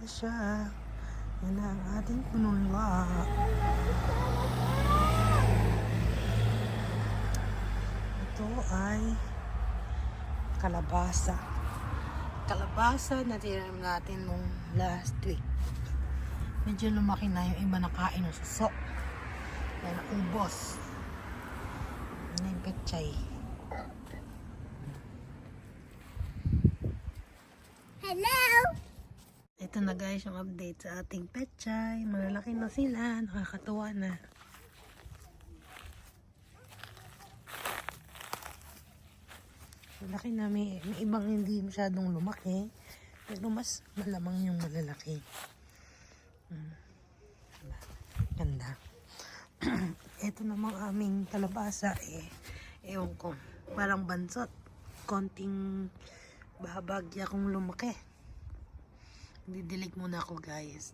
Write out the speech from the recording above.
na siya. Yan ang ating pununla. Ito ay kalabasa. Kalabasa na tinanim natin nung last week. Medyo lumaki na yung iba nakain ng suso. Yan, ubos. Yan na yung pechay. Hello! Ito na guys yung update sa ating pechay. Malalaki na sila. Nakakatuwa na. Malaki na. May, may ibang hindi masyadong lumaki. Pero mas malamang yung malalaki. Hmm. Ganda. Ito namang aming kalabasa eh. Ewan ko. Parang bansot. Konting bahabagya kung lumaki. Didilig muna ako guys.